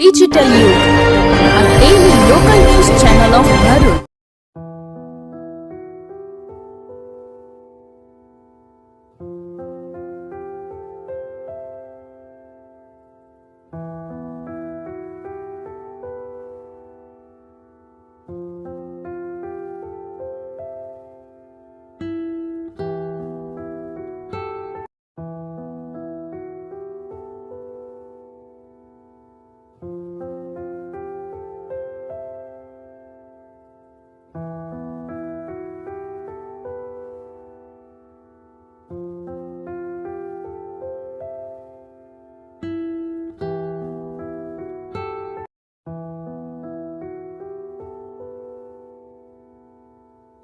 digital Yug